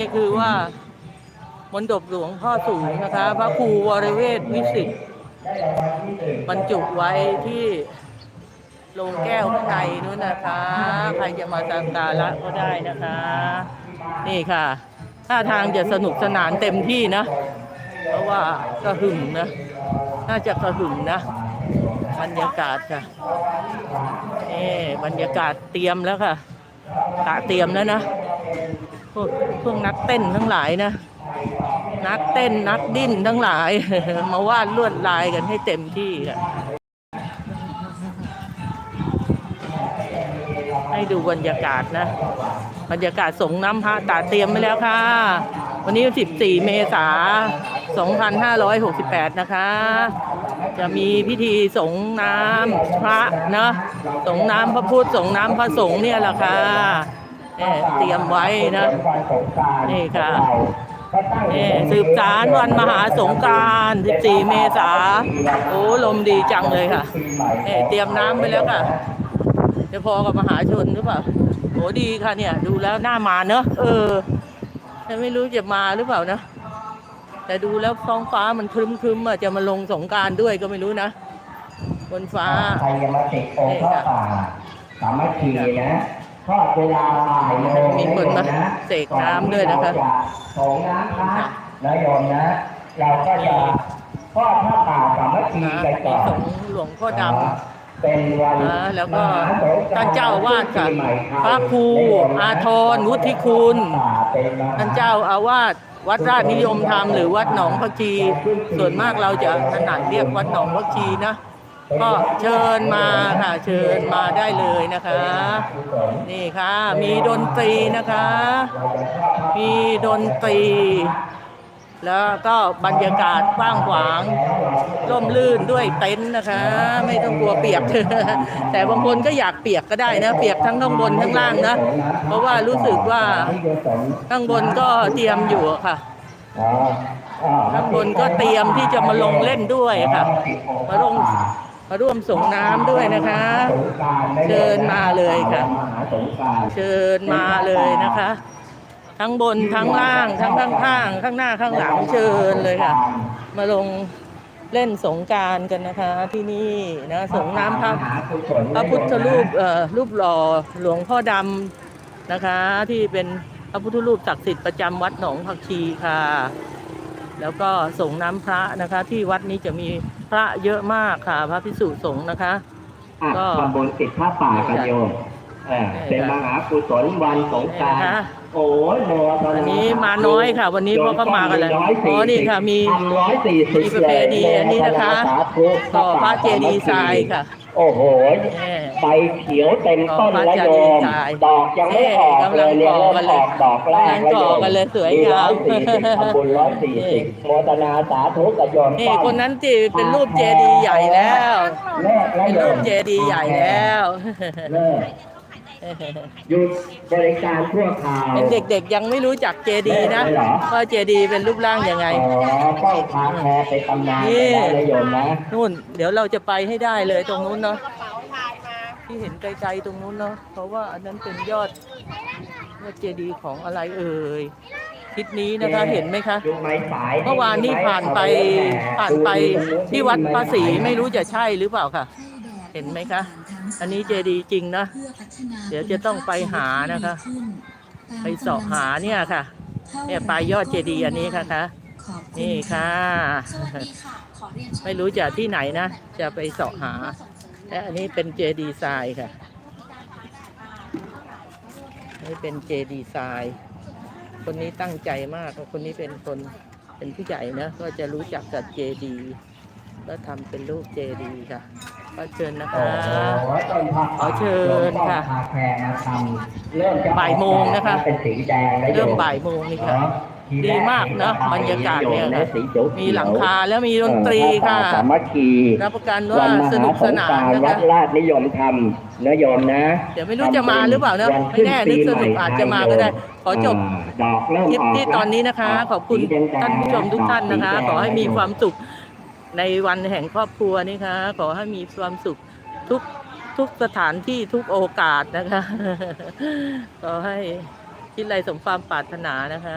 นี่คือว่ามนดบหลวงพ่อสูงนะคะ พระครูวรเวทวิสิตบรรจุไว้ที่โรงแก้วข้างในนู้นนะคะ ใครจะมาสักการะก็ได้นะคะ นี่ค่ะท่าทางจะสนุกสนานเต็มที่นะ เพราะว่ากระหึ่มนะ น่าจะกระหึ่มนะ บรรยากาศค่ะนี่บรรยากาศเตรียมแล้วค่ะกะเตรียมแล้วนะ พวกพวกนักเต้นทั้งหลายนะ นักเต้นนักดิ้นทั้งหลาย มาวาดลวดลายกันให้เต็มที่ค่ะให้ดูบรรยากาศนะ บรรยากาศสงน้ำพระตาเตรียมไปแล้วค่ะ วันนี้ 14 เมษายน2568 นะคะ จะมีพิธีสงน้ำพระนะ สงน้ำพระพุทธ สงน้ำพระสงฆ์เนี่ยแหละค่ะ เนี่ยเตรียมไว้นะนี่ค่ะนี่สืบสารวันมหาสงกราร14 เมษาโอ้ลมดีจังเลยค่ะนี่เตรียมน้ำไปแล้วค่ะจะพอกับมหาชนหรือเปล่าโหดีค่ะเนี่ย ดูแล้วน่ามาเนอะเออแต่ไม่รู้จะมาหรือเปล่านะแต่ดูแล้วท้องฟ้ามันครึ้มครึ้มๆอะจะมาลงสงกรารด้วยก็ไม่รู้นะบนฟ้าใครจะมาติดโอทอดป่าสามัคคีนะทอด เวลาบ่ายโมงมีคนมาเสกน้ำด้วยนะคะก่อที่เราจส่งน้ำพระนะโยมนะ เราก็จะทอดผ้าป่าสามัคคีนะกันมีก่อนสงฆ์หลวงพ่อดำเป็นวันอ่าแล้วก็มหสงกรท่านเจ้าอาวาสค่ะปีใหม่ไทยพระครูอาทรวุฒิคุณเป็นมหท่านเจ้าอาวาสวัดราชนิยมธรรมหรือวัดหนองพักชีส่วนมากเราจะถนัดเรียกวัดหนองพักชีนะ ก็เชิญมาค่ะเชิญมาได้เลยนะคะ นี่ค่ะ มีดนตรีนะคะ มีดนตรี แล้วก็บรรยากาศกว้างขวางร่มรื่นด้วยเต็นท์นะคะ ไม่ต้องกลัวเปียก แต่บางคนก็อยากเปียกก็ได้นะ เปียกทั้งข้างบนข้างล่างนะ เพราะว่ารู้สึกว่าข้างบนก็เตรียมอยู่ค่ะข้างบนก็เตรียมที่จะมาลงเล่นด้วยค่ะ มาลง มาร่วมส่งน้ำด้วยนะคะ เชิญมาเลยค่ะ เชิญมาเลยนะคะ ทั้งบนทั้งล่างทั้งข้างข้างๆข้างหน้าข้างหลังเชิญเลยค่ะ มาลงเล่นสงกรารกันนะคะที่นี่นะสงน้ำพระพระพุทธรูปเอ่อรูปหล่อหลวงพ่อดำนะคะ ที่เป็นพระพุทธรูปศักดิ์สิทธิ์ประจำวัดหนองผักชีค่ะ แล้วก็สงน้ำพระนะคะ ที่วัดนี้จะมี พระเยอะมากค่ะ พระพิสุสงฆ์นะคะก็ก็ตำบลติดผ้าป่ากันโยมเออเป็นมหากุศลวันสงกรารนี่นะคะโอ้ยโมทนาอันนี้มาน้อยค่ะวันนี้เพราะเขามากันเลยอ๋อนี่ค่ะมีร้อยสี่สิบมีประเพณีอันนี้นะคะสาธุต่อพระเจดีย์ทรายค่ะ โอ้โหแม่ใบเขียวเต็มต้นต่อพระแล้วเจโยดีย์มทรายดอกยังไม่ออกเอ๊ะเลยเนี่ยกำลังก่อกันเลยออกดอกแรกกำลังก่อกันเลยสวยงามร้อยสี่สิบทำบุญร้อยสี่สิบโมทนาสาธุกับโยมนี่คนนั้นที่เป็นรูปเจดีย์ใหญ่แล้วแม่และเป็นโยรูมปเจดีย์ใหญ่แล้วเลิก หยุดบริการชั่วคราวเป็นเด็กๆยังไม่รู้จักเจดีย์นะว่าเจดีย์เป็นรูปร่างยังไงอ๋อต้องพาแพรไปตำนานนี่ไปได้เลยโยมนะนู่น เดี๋ยวเราจะไปให้ได้เลยตรงนู้นเนาะที่เห็นไกลๆตรงนู้นเนาะเพราะว่าอันนั้นเป็นยอดยอดเจดีย์ของอะไรเอ่ยทิศนี้นะคะเห็นไหมคะยุคไม้สายเมื่อวานนี้ผ่านไปผ่านไปที่วัดภาษีไม่รู้จะใช่หรือเปล่าค่ะ เห็นไหมคะ อันนี้เจดีย์จริงนะ เดี๋ยวจะต้องไปหานะคะ ไปเสาะหาเนี่ยค่ะ เนี่ยปลายยอดเจดีย์อันนี้ค่ะคะนี่ค่ะ ไม่รู้จะที่ไหนนะ จะไปเสาะหา และอันนี้เป็นเจดีย์ทรายค่ะ นี่เป็นเจดีย์ทราย คนนี้ตั้งใจมาก คนนี้เป็นคนเป็นผู้ใหญ่นะ ก็จะรู้จักกับเจดีย์ก็ทำเป็นรูปเจดีย์ค่ะ ก็เชิญนะคะขอเชิญค่ะพาแพรมาทำเริ่มจะบ่ายโมงนะคะเป็นสีแดงแล้วโยเริ่มบ่ายโมงนี่ค่ะดีมากนะบรรยากาศเนี่ยค่ะสีเขียวมีหลังคาแล้วมีดนตรีค่ะสามัคคีรับประกันว่าสนุกสนานวันะมหสงกรวัคะดราชนิยมธรรมนะโยมนะ เดี๋ยวไม่รู้จะมาหรือเปล่านะวัไม่แน่นึกสนุกอาจจะมาก็ได้ ขอจบาดอกเริ่มคลิปออกที่ตอนนี้นะคะ ขอบคุณสีแดงๆท่านผู้ชมทุกท่านนะคะดกสีแดงขอให้มีความสุข ในวันแห่งครอบครัวนี่ค่ะขอให้มีความสุขทุกทุกสถานที่ทุกโอกาสนะคะ ขอให้คิดอะไรสมความปรารถนานะคะ